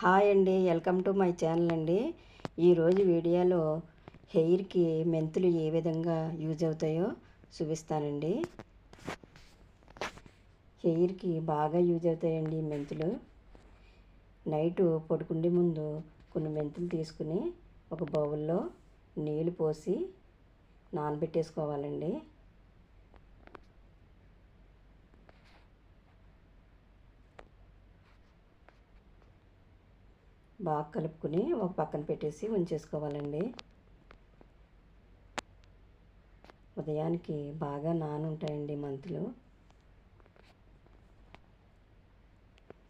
Hi అండి welcome to my channel అండి. ఈరోజు వీడియోలో హెయిర్కి మెంతులు ఏ విధంగా యూజ్ అవుతాయో చూపిస్తానండి. హెయిర్కి బాగా యూజ్ అవుతాయండి ఈ మెంతులు. నైట్ పడుకుండే ముందు కొన్ని మెంతులు తీసుకుని ఒక బౌల్లో నీళ్ళు పోసి నానబెట్టేసుకోవాలండి. బాగా కలుపుకుని ఒక పక్కన పెట్టేసి ఉంచేసుకోవాలండి. ఉదయానికి బాగా నానుంటాయండి మంతులు.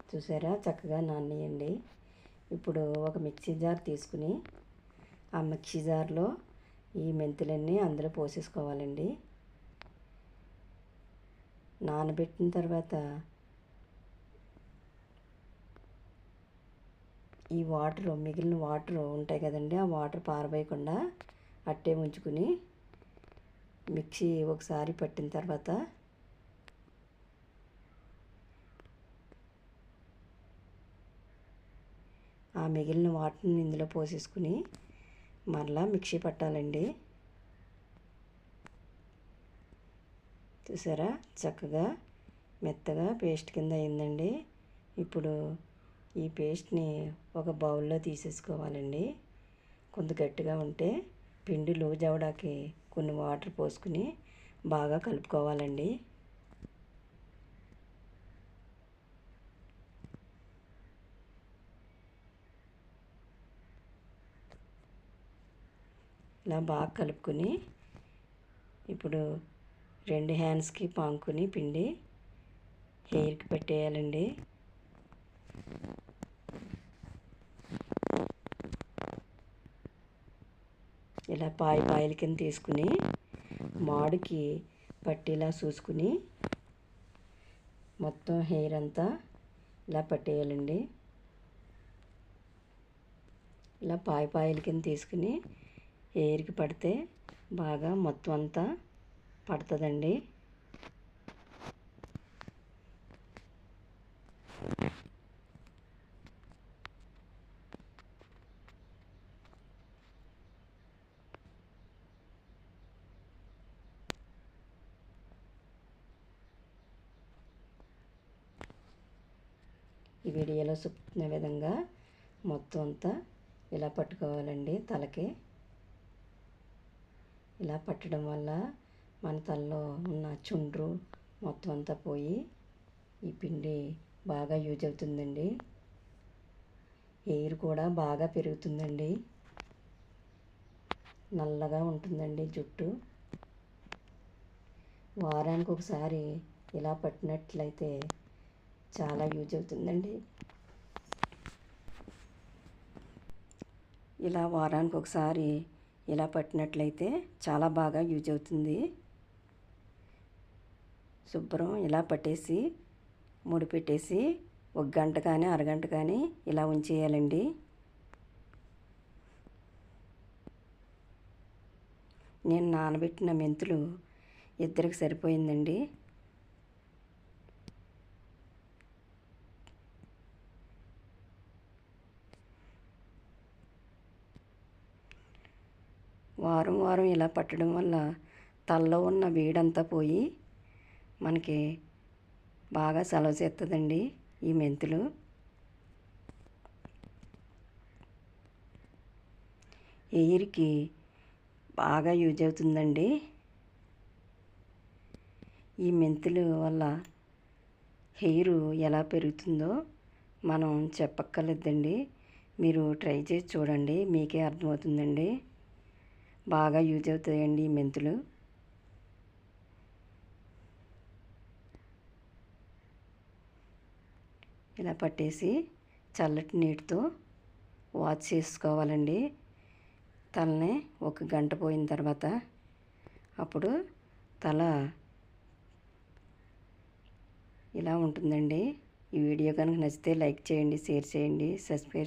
చూసారా? చక్కగా నానేయండి ఇప్పుడు ఒక మిక్సీ జార్ తీసుకుని ఆ మిక్సీ జార్లో ఈ మెంతులన్నీ అందులో పోసేసుకోవాలండి. నానబెట్టిన తర్వాత ఈ వాటర్ మిగిలిన వాటర్ ఉంటాయి కదండి ఆ వాటర్ పారబోయకుండా అట్టే ఉంచుకుని మిక్సీ ఒకసారి పట్టిన తర్వాత ఆ మిగిలిన వాటర్ని ఇందులో పోసేసుకుని మరలా మిక్సీ పట్టాలండి. చూసారా? చక్కగా మెత్తగా పేస్ట్ కింద అయిందండి. ఇప్పుడు ఈ పేస్ట్ని ఒక బౌల్లో తీసేసుకోవాలండి. కొంత గట్టిగా ఉంటే పిండి లూజ్ అవడానికి కొన్ని వాటర్ పోసుకుని బాగా కలుపుకోవాలండి. ఇలా బాగా కలుపుకొని ఇప్పుడు రెండు హ్యాండ్స్కి పాంకుని పిండి హెయిర్కి పెట్టేయాలండి. ఇలా పాయి పాయల కింద తీసుకుని మాడుకి పట్టేలా చూసుకుని మొత్తం హెయిర్ అంతా ఇలా పట్టేయాలండి. ఇలా పాయి పాయల కింద తీసుకుని హెయిర్కి పడితే బాగా మొత్తం అంతా పడుతుందండి. ఈ వీడియోలో చూపిన విధంగా మొత్తం అంతా ఇలా పట్టుకోవాలండి తలకి. ఇలా పట్టడం వల్ల మన తలలో ఉన్న చుండ్రు మొత్తం అంతా పోయి ఈ పిండి బాగా యూజ్ అవుతుందండి. ఎయిర్ కూడా బాగా పెరుగుతుందండి. నల్లగా ఉంటుందండి జుట్టు. వారానికి ఒకసారి ఇలా పట్టినట్లయితే చాలా యూజ్ అవుతుందండి. ఇలా వారానికి ఒకసారి ఇలా పట్టినట్లయితే చాలా బాగా యూజ్ అవుతుంది. శుభ్రం ఇలా పట్టేసి ముడి పెట్టేసి ఒక గంట కానీ అరగంట కానీ ఇలా ఉంచేయాలండి. నేను నానబెట్టిన మెంతులు ఇద్దరికి సరిపోయిందండి. వారం వారం ఇలా పట్టడం వల్ల తలలో ఉన్న వేడంతా పోయి మనకి బాగా సెలవు చేస్తుందండి ఈ మెంతులు. ఎయిర్కి బాగా యూజ్ అవుతుందండి. ఈ మెంతులు వల్ల హెయిర్ ఎలా పెరుగుతుందో మనం చెప్పక్కర్లేదండి. మీరు ట్రై చేసి చూడండి మీకే అర్థమవుతుందండి. బాగా యూజ్ అవుతాయండి ఈ మెంతులు. ఇలా పట్టేసి చల్లటి నీటితో వాష్ చేసుకోవాలండి. తలని ఒక గంట పోయిన తర్వాత అప్పుడు తల ఇలా ఉంటుందండి. ఈ వీడియో కనుక నచ్చితే లైక్ చేయండి షేర్ చేయండి సబ్స్క్రైబ్